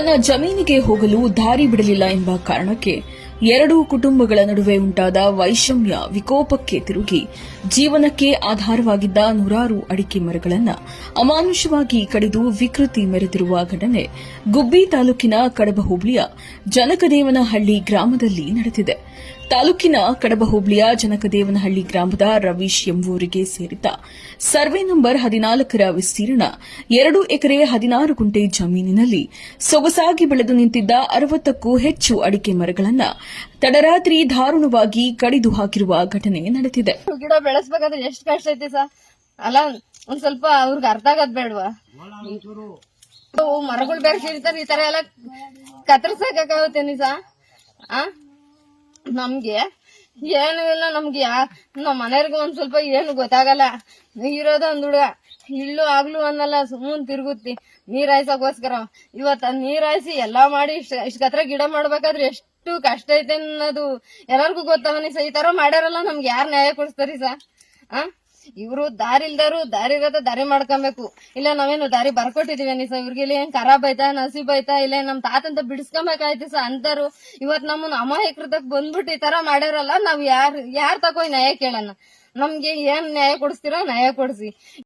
ತನ್ನ ಜಮೀನಿಗೆ ಹೋಗಲು ದಾರಿ ಬಿಡಲಿಲ್ಲ ಎಂಬ ಕಾರಣಕ್ಕೆ ಎರಡೂ ಕುಟುಂಬಗಳ ನಡುವೆ ಉಂಟಾದ ವೈಷಮ್ಯ ವಿಕೋಪಕ್ಕೆ ತಿರುಗಿ ಜೀವನಕ್ಕೆ ಆಧಾರವಾಗಿದ್ದ ನೂರಾರು ಅಡಿಕೆ ಮರಗಳನ್ನು ಅಮಾನುಷವಾಗಿ ಕಡಿದು ವಿಕೃತಿ ಮೆರೆದಿರುವ ಘಟನೆ ಗುಬ್ಬಿ ತಾಲೂಕಿನ ಕಡಬ ಹೋಬಳಿಯ ಜನಕದೇವನಹಳ್ಳಿ ಗ್ರಾಮದಲ್ಲಿ ನಡೆದಿದೆ. ತಾಲೂಕಿನ ಕಡಬ ಹೋಬಳಿಯ ಜನಕದೇವನಹಳ್ಳಿ ಗ್ರಾಮದ ರವೀಶ್ ಎಂಬುವರಿಗೆ ಸೇರಿದ ಸರ್ವೆ ನಂಬರ್ ಹದಿನಾಲ್ಕರ ವಿಸ್ತೀರ್ಣ ಎರಡು ಎಕರೆ ಹದಿನಾರು ಗುಂಟೆ ಜಮೀನಿನಲ್ಲಿ ಸೊಗಸಾಗಿ ಬೆಳೆದು ನಿಂತಿದ್ದ ಅರವತ್ತಕ್ಕೂ ಹೆಚ್ಚು ಅಡಿಕೆ ಮರಗಳನ್ನು ತಡರಾತ್ರಿ ದಾರುಣವಾಗಿ ಕಡಿದು ಹಾಕಿರುವ ಘಟನೆ ನಡೆದಿದೆ. ಗಿಡ ಬೆಳೆಸಬೇಕಾದ್ರೆ ಎಷ್ಟು ಕಷ್ಟ ಐತಿ ಸರ್? ಅಲ್ಲ, ಒಂದ್ ಸ್ವಲ್ಪ ಅವ್ರಿಗೆ ಅರ್ಥ ಆಗದ್ ಬೇಡವಾ? ಮರಗಳು ಬೇರೆ ಸಿಗ್ತಾರೆ ಈ ತರ ಎಲ್ಲ ಕತ್ತರ್ಸಕ್ಕಾಗತ್ತೇನಿ ಸಾ ಆ? ನಮ್ಗೆ ಏನು ಇಲ್ಲ, ನಮ್ಗೆ ನಮ್ಮ ಮನೆಯವ್ರಿಗೆ ಒಂದ್ ಸ್ವಲ್ಪ ಏನು ಗೊತ್ತಾಗಲ್ಲ. ಇರೋದ ಒಂದ್ ಹುಡುಗ. ಇಲ್ಲೂ ಆಗ್ಲೂ ಅನ್ನಲ್ಲ ಸುಮ್ಮನ್ ತಿರುಗುತ್ತಿ. ನೀರ್ ಹಾಯ್ಸಕ್ಕೋಸ್ಕರ. ಇವತ್ತ ನೀರ್ ಹಾಯ್ಸಿ ಎಲ್ಲಾ ಮಾಡಿ ಇಷ್ಟ ಇಷ್ಟ ಗಿಡ ಮಾಡ್ಬೇಕಾದ್ರೆ ಎಷ್ಟು ಕಷ್ಟ ಐತೆ ಅನ್ನೋದು ಎಲ್ಲರಿಗೂ ಗೊತ್ತವನಿ ಸರ್. ಈ ತರ ಮಾಡ್ಯಾರಲ್ಲ, ನಮ್ಗೆ ಯಾರು ನ್ಯಾಯ ಕೊಡಿಸ್ತಾರಿ ಸ ಆ? ಇವ್ರು ದಾರಿ ಇಲ್ದಾರು ದಾರಿ ಇರತ್ತ ದಾರಿ ಮಾಡ್ಕೊಬೇಕು. ಇಲ್ಲ, ನಾವೇನು ದಾರಿ ಬರ್ಕೊಟ್ಟಿದೀವಿ ಸ ಇವ್ರಿಗೆ ಇಲ್ಲಿ ಏನ್ ಖರಾಬ್ ಆಯ್ತಾ, ನಸೀಬ್ ಆಯ್ತಾ, ಇಲ್ಲ ನಮ್ ತಾತಂತ ಬಿಡಿಸ್ಕೊಬೇಕಾಯ್ತು ಸ ಅಂತಾರು ಇವತ್ ನಮ್ಮನ್ನ ಅಮಾಯಕೃತಕ್ ಬಂದ್ಬಿಟ್ಟು ಈ ತರ ಮಾಡ್ಯಾರಲ್ಲ, ನಾವ್ ಯಾರ್ ಯಾರ್ ತಕೋ ನ್ಯಾಯ ಕೇಳೋಣ? ನಮ್ಗೆ ಏನ್ ನ್ಯಾಯ ಕೊಡಿಸ್ತೀರೋ ನ್ಯಾಯ ಕೊಡ್ಸಿ.